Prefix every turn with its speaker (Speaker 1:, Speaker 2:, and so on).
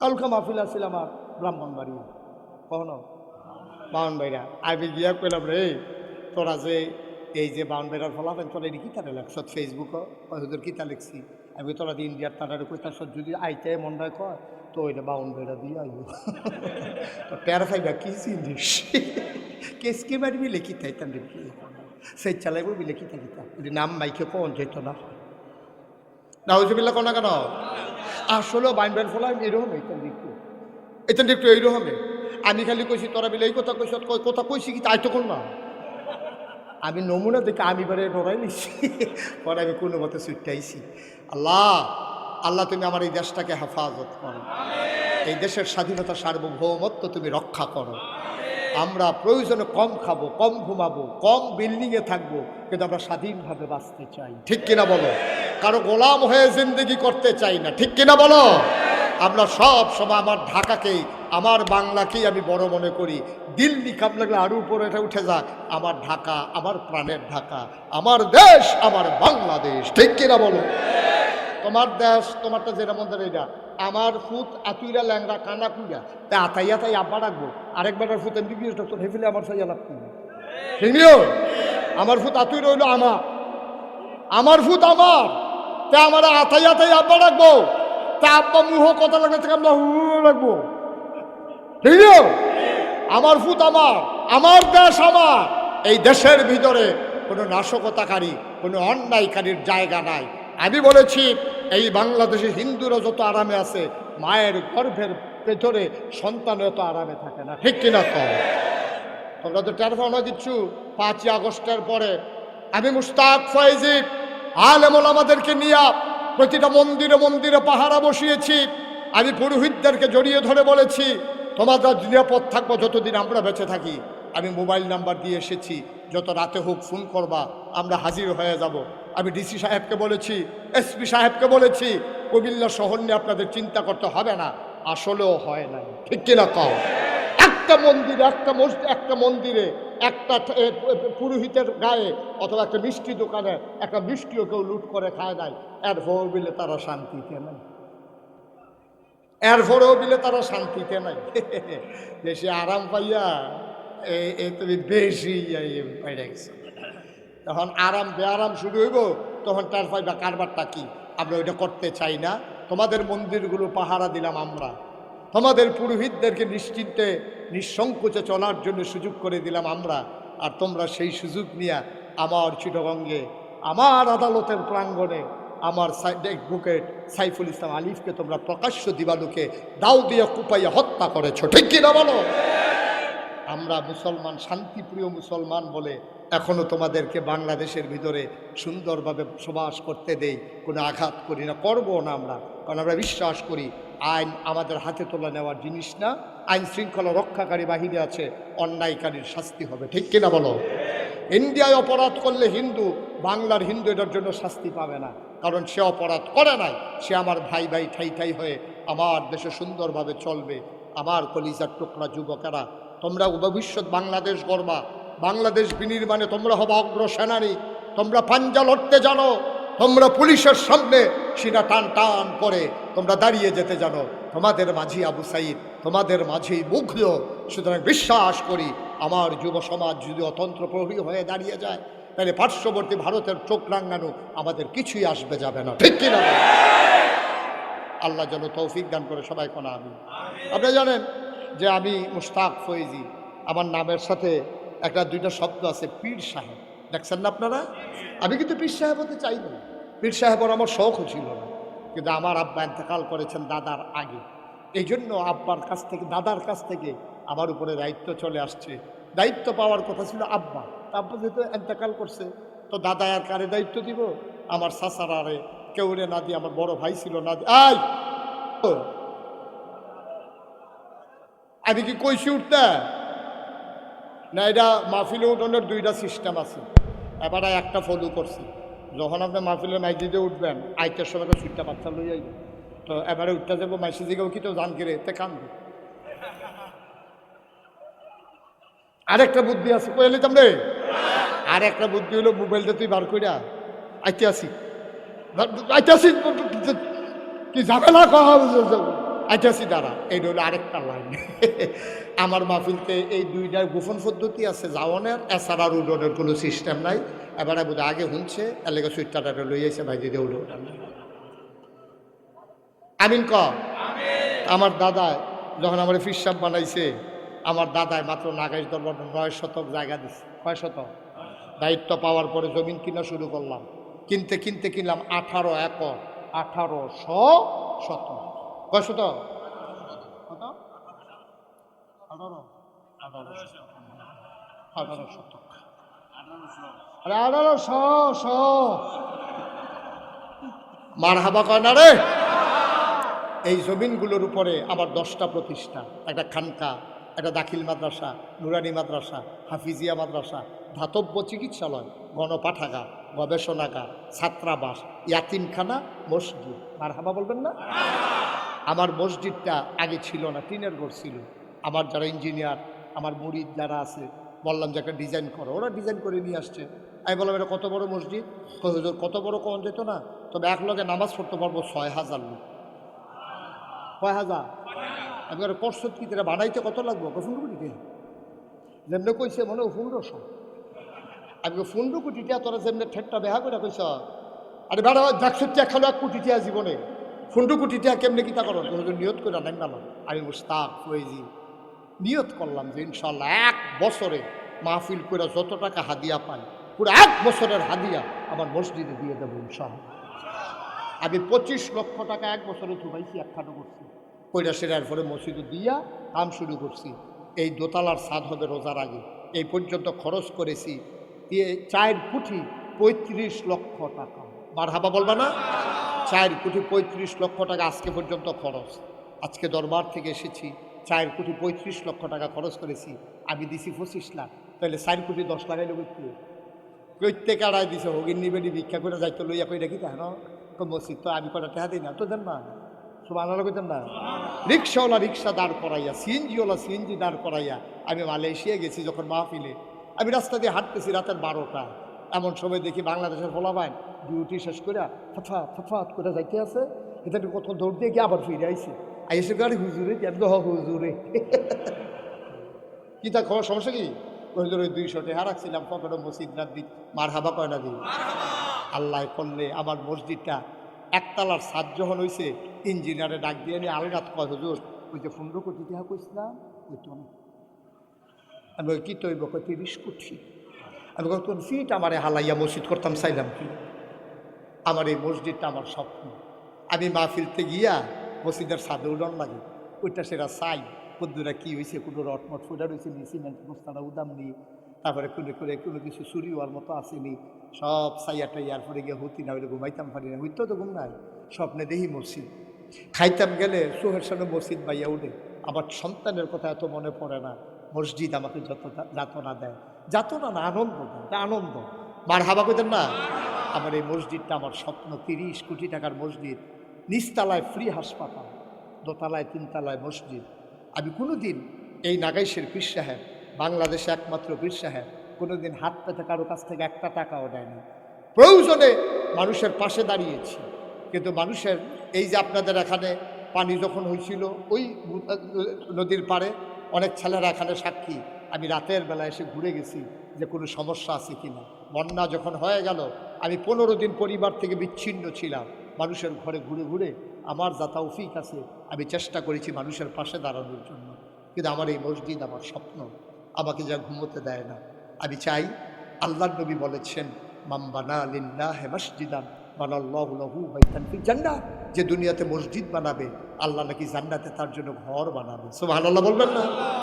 Speaker 1: কালকা মাহফিল আছিল আমার ব্রাহ্মণবাড়ি কখনো বাউনবাড়িয়া আমি গিয়া কইলাম রে তোরা যে এই যে বাউনবাড়িয়ার ফলাফেন তোরা এটি কিতা লেখছ ফেসবুকও হুজুর কিতা লিখছি? আমি তোরা দিয়ে ইন্ডিয়ার তারা কই তার সব যদি আইতে মনটা কয়, তো ওইটা বাউনবাড়িয়া দিয়ে আইব তো প্যারা ফাইবা কি চিনিস কেসকে মারবি লেখি থাইতাম রে কি সেই চালাইব বি লেখি? থাকিতা যদি নাম মাইকে কোন যেত না নাউজুবিল্লা কোনা কেন? আসলে বাইনবেন ফলা এরকম এইতাম দেখতো এটা একটু এইরকমে আমি খালি কইছি, তোরা বিলে এই কথা কইস কথা কইছি কি, তাই তো কোন না আমি নমুনা দেখে আমি বারে ডরাই নিছি। পরে আমি কোনো মতে ছুটাইছি আল্লাহ আল্লাহ তুমি আমার এই দেশটাকে হেফাজত করো। এই দেশের স্বাধীনতা সার্বভৌমত্ব তুমি রক্ষা করো। আমরা প্রয়োজনে কম খাব, কম ঘুমাবো, কম বিল্ডিংয়ে থাকব, কিন্তু আমরা স্বাধীনভাবে বাঁচতে চাই। ঠিক কিনা বলো? কারও গোলাম হয়ে জিন্দগি করতে চাই না, ঠিক কিনা বলো? আমরা সব সময় আমার ঢাকাকেই আমার বাংলাকেই আমি বড় মনে করি। দিল্লি কাপ লাগলে আরও উপরে এটা উঠে যাক। আমার ঢাকা, আমার প্রাণের ঢাকা, আমার দেশ, আমার বাংলাদেশ, ঠিক কিনা বলো? তোমার দেশ, তোমারটা যেটা মন্দির এটা। আমার ফুট আতুইরা ল্যাংরা কানা কুইরা। তা আতাইয়া তাই আব্বা রাখব আরেকবার ফুট এমনি বিএস ডক্টর হেফিলে আমার সাইয়া লাভ করব। ঠিকনিও আমার ফুট আতুই রইল আমার। আমার ফুট আমার। তা আমার আতাই আতাই আব্বা রাখব তা আব্বা মুহ কথা লাগলে থেকে আমরা হু রাখব ঠিকনিও আমার ফুট আমার। আমার দেশ আমার। এই দেশের ভিতরে কোনো নাশকতাকারী, কোনো অন্যায়কারীর জায়গা নাই। আমি বলেছি এই বাংলাদেশে হিন্দুরা যত আরামে আছে, মায়ের গর্ভের ভেতরে সন্তান এত আরামে থাকে না। ঠিক কিনা কম তোমরা তো টের পাও না কিচ্ছু? পাঁচই আগস্টের পরে আমি মুস্তাক ফয়েজি আলেমল আমাদেরকে নিয়ে প্রতিটা মন্দিরে মন্দিরে পাহারা বসিয়েছি। আমি পুরোহিতদেরকে জড়িয়ে ধরে বলেছি, তোমাদের নিরাপদ থাকব যতদিন আমরা বেঁচে থাকি। আমি মোবাইল নাম্বার দিয়ে এসেছি, যত রাতে হোক ফোন করবা, আমরা হাজির হয়ে যাব। আমি ডিসি সাহেবকে বলেছি, এসপি সাহেবকে বলেছি কবিল্লা শহর নিয়ে আপনাদের চিন্তা করতে হবে না, আসলেও হয় নাই। ঠিক কিনা কও? একটা মন্দিরে, একটা মসজিদ, একটা মন্দিরে, একটা পুরোহিতের গায়ে অথবা একটা মিষ্টি দোকানে একটা মিষ্টিও কেউ লুট করে খায় নাই। এর ভোর বিলে তারা শান্তিতে নাই। এর ভোরেও বিলে তারা শান্তিতে নাই। দেশে আরাম পাইয়া, এ- তুমি বেশি বাইরে গেছো। তখন আরাম বেআরাম শুরু হইব, তখন তার পাইবা কারবারটা কি? আমরা ওইটা করতে চাই না। তোমাদের মন্দিরগুলো পাহারা দিলাম আমরা। তোমাদের পুরোহিতদেরকে নিশ্চিন্তে, নিঃসংকোচে চলার জন্য সুযোগ করে দিলাম আমরা। আর তোমরা সেই সুযোগ নিয়ে আমার চিটগঙ্গে, আমার আদালতের প্রাঙ্গণে, আমার বুকেট সাইফুল ইসলাম আলিফকে তোমরা প্রকাশ্য দিবালুকে দাও দিয়ে কুপাইয়া হত্যা করেছ। ঠিক কিনা বলো? আমরা মুসলমান, শান্তিপ্রিয় মুসলমান বলে এখনও তোমাদেরকে বাংলাদেশের ভিতরে সুন্দরভাবে বসবাস করতে দেই, কোনো আঘাত করি না, করব না আমরা। কারণ আমরা বিশ্বাস করি, আইন আমাদের হাতে তোলা নেওয়ার জিনিস না। আইন শৃঙ্খলা রক্ষাকারী বাহিনী আছে, অন্যায়কারীর শাস্তি হবে। ঠিক কিনা বলো? ইন্ডিয়ায় অপরাধ করলে হিন্দু, বাংলার হিন্দু এটার জন্য শাস্তি পাবে না। কারণ সে অপরাধ করে নাই, সে আমার ভাই ভাই, ঠাই ঠাই হয়ে আমার দেশে সুন্দরভাবে চলবে। আমার কলিজার টুকরা যুবকেরা, তোমরা ভবিষ্যৎ বাংলাদেশ গড়বা বাংলাদেশ বিনির্মাণে তোমরা হবা অগ্রসেনানী তোমরা পাঞ্জা লড়তে জানো, তোমরা পুলিশের সামনে সিনা টান টান করে তোমরা দাঁড়িয়ে যেতে জানো। তোমাদের মাঝি আবু সাইদ, তোমাদের মাঝেই মুগ্ধ। সুতরাং বিশ্বাস করি, আমার যুব সমাজ যদি অতন্ত্র প্রহরী হয়ে দাঁড়িয়ে যায়, তাহলে পার্শ্ববর্তী ভারতের চোখ রাঙানো আমাদের কিছুই আসবে যাবে না। ঠিক কিনা? আল্লাহ যেন তৌফিক দান করে সবাই কোনা আমি আপনি জানেন যে আমি মুস্তাক ফয়েজি আমার নামের সাথে একটা দুইটা শব্দ আছে, পীর সাহেব। দেখছেন না আপনারা? আমি কিন্তু পীর সাহেব হতে চাই না। পীর সাহেবের আমার শখও ছিল না। কিন্তু আমার আব্বা এতেকাল করেছেন দাদার আগে। এই জন্য আব্বার কাছ থেকে, দাদার কাছ থেকে আমার উপরে দায়িত্ব চলে আসছে। দায়িত্ব পাওয়ার কথা ছিল আব্বা। আব্বা যেহেতু এতেকাল করছে, তো দাদা আর কারে দায়িত্ব দিব? আমার সাসারারে কেউ রে না দিয়ে আমার বড় ভাই ছিল না আই আমি কি কইছি উঠতে? না, এটা মাহফিলে উঠানোর দুইটা সিস্টেম আছে। এবারে একটা ফলো করছি। যখন আপনি মাহফিলে মাইজিতে উঠবেন, আইতের সময় ছুটটা বাচ্চা লই যাইবে তো এবারে উঠতে যাব মাইসি দিকেও কি তো জান কেড়ে তে কান্দবে আরেকটা বুদ্ধি আছে, কই এলিতাম রে? আর একটা বুদ্ধি হলো মোবাইলটা তুই বার কইরা, আইতে আসি। আইতে আসি, কি ঝামেলা করা আইতাছি দ্বারা এই হলো আরেকটা লাইন আমার মাহফিলতে এই দুইটার গোপন পদ্ধতি আছে যাওয়ানের এছাড়া উডনের কোনো সিস্টেম নাই। এবারে বোধ আগে শুনছে এলাকা সুইটারটা লইয়াছে ভাই দিদি উডো আমিন ক? আমার দাদা যখন আমার ফিসাব বানাইছে আমার দাদায় মাত্র নাগাইশ দরবার নয় শতক জায়গা দিছে। কয় শতক। দায়িত্ব পাওয়ার পরে জমিন কিনা শুরু করলাম। কিনতে কিনতে কিনলাম আঠারো একর আঠারোশো শত কয় কত? মার হাবা কয় না রে? এই জমিনগুলোর উপরে আবার দশটা প্রতিষ্ঠান একটা খানকা, একটা দাখিল মাদ্রাসা, নুরানি মাদ্রাসা, হাফিজিয়া মাদ্রাসা, ধাতব্য চিকিৎসালয়, গণপাঠাগার, গবেষণাগার, ছাত্রাবাস, ইয়াতিমখানা, মসজিদ। আর হাবা বলবেন না? আমার মসজিদটা আগে ছিল না, টিনের ঘর ছিল। আমার যারা ইঞ্জিনিয়ার আমার মুরিদ যারা আছে, বললাম যে একটা ডিজাইন করো। ওরা ডিজাইন করে নিয়ে আসছে। আমি বললাম, এটা কত বড় মসজিদ? কত বড় কম যেত না? তবে এক লগে নামাজ পড়তে পারব ছয় হাজার লোক। কয় হাজার? আমি আর করছত কি? তারা বানাইতে কত লাগবো? পনেরো কোটিতে যেমনি কইছে, মনে পনেরোশো। আমি পনেরো কোটি তোরা যেমনি ঠেটটা বেহা করে কইছ? আরে বেড়া দেখছি খালো এক কোটি টিয়া জীবনে। পনেরো কোটি টিয়া কেমনে কিতা করো নিয়ত করে নাই না আমি মুস্তাক, ফয়েজি। নিয়ত করলাম যে ইনশাল্লাহ এক বছরে মাহফিল করে যত টাকা হাদিয়া পাই, পুরো এক বছরের হাদিয়া আমার মসজিদে দিয়ে দেবো ইনশাল্লাহ আমি পঁচিশ লক্ষ টাকা এক বছরে থুবাইছি একখাটো করছি। কইরা সেরার পরে মসজিদে দিয়া কাম শুরু করছি। এই দোতলার স্বাদ হবে রোজার আগে। এই পর্যন্ত খরচ করেছি। চায়ের কোটি পঁয়ত্রিশ লক্ষ টাকা। বার হাবা বলবা না? চার কোটি পঁয়ত্রিশ লক্ষ টাকা আজকে পর্যন্ত খরচ। আজকে দরবার থেকে এসেছি, চার কোটি পঁয়ত্রিশ লক্ষ টাকা খরচ করেছি। আমি দিছি পঁচিশ লাখ, তাহলে চার কোটি দশ লাখাই লোক প্রত্যেক আড়াই দিছে হগিন নিবেনি ভিক্ষা করে যাইতো, লইয়া কই রাখি তাহলে মসজিদ তো আমি কটা টাকা দিই না তো দেন না সব আনারা কইতেন না রিক্সাওয়ালা রিক্সা দাঁড় করাইয়া, সিএনজিওয়ালা সিএনজি দাঁড় করাইয়া, আমি মালয়েশিয়া গেছি যখন মাহফিলে। আমি রাস্তা দিয়ে হাঁটতেছি রাতের বারোটা। এমন সময় দেখি বাংলাদেশের ফলাবাইন ডিউটি শেষ করে ফথা ফথা করে যাইতে আছে। এটা একটু কত দৌড় দিয়ে গিয়ে আবার ফিরে আইসি আইসে গাড়ি হুজুরে, আমি হুজুরে। কি তা খবর, সমস্যা কি? হুজুর ওই দুইশো টাকা রাখছিলাম পকেটে মসজিদ না দি মার হাবা কয় না দিই আল্লাহ করলে আমার মসজিদটা একতলার সাত যখন হয়েছে ইঞ্জিনিয়ারে ডাক দিয়ে নিয়ে আলগাত কয়, হুজুর, ওই যে পনেরো কোটি টাকা কইছিলাম, ওই তো না আমি ওই কি তৈব তিরিশ কোটি? আমি কত ফিট আমারে হালাইয়া মসজিদ করতাম? চাইলাম কি? আমার এই মসজিদটা আমার স্বপ্ন। আমি মা ফিরতে গিয়া মসজিদের সাদে উডন লাগে ওইটা সেটা চাই কদ্দুরা কী হয়েছে কোনো রটমট ফুটা রয়েছে নি, সিমেন্ট বস্তাটা উদাম নি, তারপরে কোনো করে কোনো কিছু চুরি হওয়ার মতো আসেনি সব সাইয়াটা ইয়ার পরে গিয়ে হতি না হইলে ঘুমাইতাম পারি না। হইতো তো ঘুম নাই। স্বপ্নে দেখি মসজিদ। খাইতাম গেলে সোহের সামনে মসজিদ বাইয়া উঠে। আমার সন্তানের কথা এত মনে পড়ে না। মসজিদ আমাকে যত যাতনা দেয়। যাতনা না আনন্দ, এটা আনন্দ। মার হাবা কইতেন না আমার এই মসজিদটা আমার স্বপ্ন, তিরিশ কোটি টাকার মসজিদ। নিচতলায় ফ্রি হাসপাতাল, দোতলায়, তিনতলায় মসজিদ। আমি কোনোদিন এই নাগাইশের পীর সাহেব, বাংলাদেশে একমাত্র পীর সাহেব, কোনোদিন হাত পেতে কারও কাছ থেকে একটা টাকাও দেয়নি। প্রয়োজনে মানুষের পাশে দাঁড়িয়েছি। কিন্তু মানুষের, এই যে আপনাদের এখানে পানি যখন হয়েছিল ওই নদীর পাড়ে অনেক ছেলেরা এখানে সাক্ষী। আমি রাতের বেলা এসে ঘুরে গেছি যে কোনো সমস্যা আছে কি না বন্যা যখন হয়ে গেল, আমি পনেরো দিন পরিবার থেকে বিচ্ছিন্ন ছিলাম। মানুষের ঘরে ঘুরে ঘুরে আমার যা তৌফিক আছে, আমি চেষ্টা করেছি মানুষের পাশে দাঁড়ানোর জন্য। কিন্তু আমার এই মসজিদ আমার স্বপ্ন, আমাকে যা ঘুমোতে দেয় না। আমি চাই আল্লাহ নবী বলেছেন মাম্বানা লিল্লাহ মসজিদান বানাল্লাহু জান্নাহ। যে দুনিয়াতে মসজিদ বানাবে, আল্লাহ নাকি জান্নাতে তার জন্য ঘর বানাবে। আল্লাহ বলবেন না?